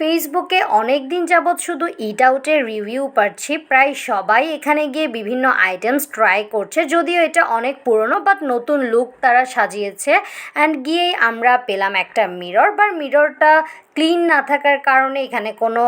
ফেসবুকে অনেক দিন যাবৎ শুধু ইট আউটের রিভিউ পাচ্ছি। প্রায় সবাই এখানে গিয়ে বিভিন্ন আইটেমস ট্রাই করছে। যদিও এটা অনেক পুরনো বাট নতুন লুক তারা সাজিয়েছে। অ্যান্ড গিয়েই আমরা পেলাম একটা মিরর বা মিররটা ক্লিন না থাকার কারণে এখানে কোনো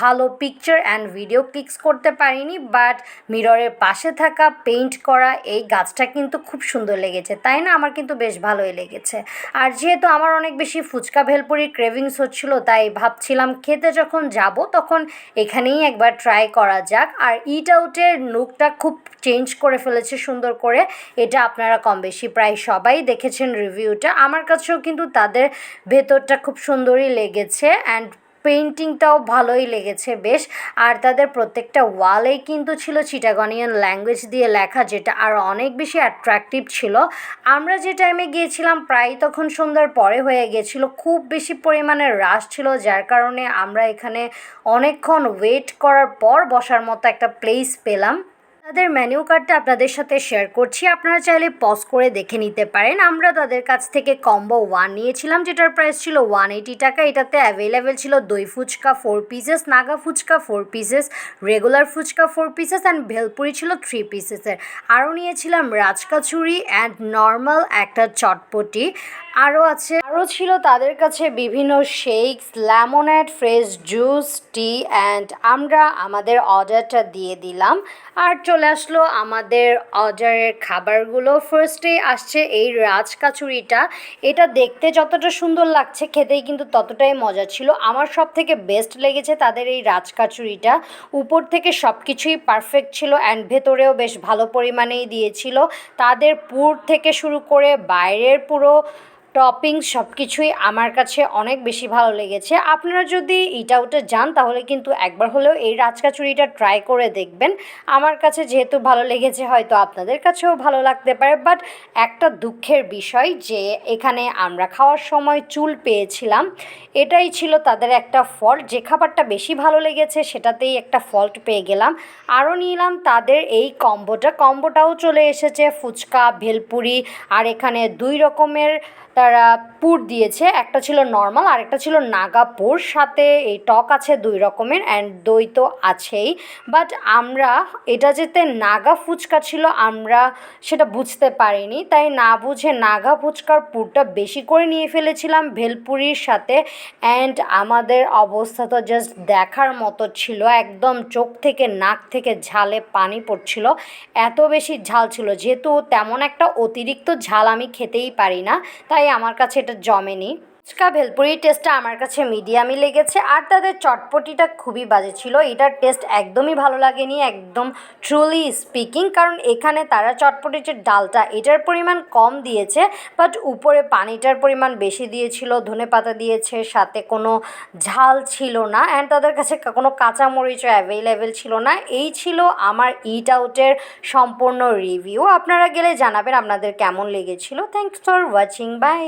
ভালো পিকচার অ্যান্ড ভিডিও ক্লিকস করতে পারিনি বাট মিররের পাশে থাকা পেইন্ট করা এই গাছটা কিন্তু খুব সুন্দর লেগেছে। তাই না? আমার কিন্তু বেশ ভালোই লেগেছে। আর যেহেতু আমার অনেক বেশি ফুচকা ভেলপুরির ক্রেভিংস হচ্ছিল, তাই ভাবছিলাম খেতে যখন যাব, তখন এখানেই একবার ট্রাই করা যাক। আর ইট আউটের লুকটা খুব চেঞ্জ করে ফেলেছে সুন্দর করে। এটা আপনারা কম বেশি প্রায় সবাই দেখেছেন রিভিউটা আমার কাছেও কিন্তু তাদের ভেতরটা খুব সুন্দরই লেগেছে। অ্যান্ড পেন্টিংটাও ভালোই লেগেছে বেশ। আর তাদের প্রত্যেকটা ওয়ালেই কিন্তু ছিল চিটাগনিয়ান ল্যাঙ্গুয়েজ দিয়ে লেখা, যেটা আর অনেক বেশি অ্যাট্রাকটিভ ছিল। আমরা যে টাইমে গিয়েছিলাম প্রায় তখন সন্ধ্যার পরে হয়ে গিয়েছিল খুব বেশি পরিমাণে রাশ ছিল, যার কারণে আমরা এখানে অনেকক্ষণ ওয়েট করার পর বসার মতো একটা প্লেস পেলাম। তাদের মেনু কার্ডটা আপনাদের সাথে শেয়ার করছি। আপনারা চাইলে পজ করে দেখে নিতে পারেন। আমরা তাদের কাছ থেকে কম্বো ওয়ান নিয়েছিলাম, যেটার প্রাইস ছিল ওয়ান এইটি টাকা। এটাতে অ্যাভেলেবেল ছিল দই fuchka four pieces Naga fuchka four pieces regular fuchka four pieces and bhelpuri ছিল থ্রি পিসেসের আরও নিয়েছিলাম রাজকাচুরি অ্যান্ড নর্মাল একটা চটপটি। আরও আছে আরও ছিল তাদের কাছে বিভিন্ন shakes lemonade fresh juice tea and আমরা আমাদের অর্ডারটা দিয়ে দিলাম। আর চলে আসলো আমাদের অর্ডারের খাবারগুলো। ফার্স্টে আসছে এই রাজকাচুরিটা। এটা দেখতে যতটা সুন্দর লাগছে, খেতেই কিন্তু ততটাই মজা ছিল। আমার সব থেকে বেস্ট লেগেছে তাদের এই রাজকাচুরিটা। উপর থেকে সব কিছুই পারফেক্ট ছিল অ্যান্ড ভেতরেও বেশ ভালো পরিমাণেই দিয়েছিল। তাদের পুর থেকে শুরু করে বাইরের পুরো টপিংস সব কিছুই আমার কাছে অনেক বেশি ভালো লেগেছে। আপনারা যদি ইটা উটে যান, তাহলে কিন্তু একবার হলেও এই রাজকাচুরিটা ট্রাই করে দেখবেন। আমার কাছে যেহেতু ভালো লেগেছে, হয়তো আপনাদের কাছেও ভালো লাগতে পারে। বাট একটা দুঃখের বিষয় যে, এখানে আমরা খাওয়ার সময় চুল পেয়েছিলাম। এটাই ছিল তাদের একটা ফল্ট। যে খাবারটা বেশি ভালো লেগেছে, সেটাতেই একটা ফল্ট পেয়ে গেলাম। আরও নিলাম তাদের এই কম্বোটা। কম্বোটাও চলে এসেছে ফুচকা, ভেলপুরি। আর এখানে দুই রকমের তারা পুর দিয়েছে। একটা ছিল নর্মাল আর একটা ছিল নাগা পুর সাথে এই টক আছে দুই রকমের অ্যান্ড দই তো আছেই। বাট আমরা, এটা যেতে নাগা ফুচকা ছিল, আমরা সেটা বুঝতে পারিনি। তাই না বুঝে নাগা ফুচকার পুরটা বেশি করে নিয়ে ফেলেছিলাম ভেলপুরির সাথে। অ্যান্ড আমাদের অবস্থা তো জাস্ট দেখার মতো ছিল। একদম চোখ থেকে নাক থেকে ঝালে পানি পড়ছিল। এত বেশি ঝাল ছিল। যেহেতু তেমন একটা অতিরিক্ত ঝাল আমি খেতেই পারি না। তাই আমার কাছে এটা জমেনি। ফুচকা ভেলপুরির টেস্টটা আমার কাছে মিডিয়ামই লেগেছে। আর তাদের চটপটিটা খুবই বাজে ছিল। এটার টেস্ট একদমই ভালো লাগেনি, একদম ট্রুলি স্পিকিং কারণ এখানে তারা চটপটির যে ডালটা, এটার পরিমাণ কম দিয়েছে বাট উপরে পানিটার পরিমাণ বেশি দিয়েছিল, ধনে পাতা দিয়েছে, সাথে কোনো ঝাল ছিল না অ্যান্ড তাদের কাছে কোনো কাঁচামরিচও অ্যাভেলেবেল ছিল না। এই ছিল আমার ইট আউটের সম্পূর্ণ রিভিউ আপনারা গেলে জানাবেন আপনাদের কেমন লেগেছিল। Thanks for watching by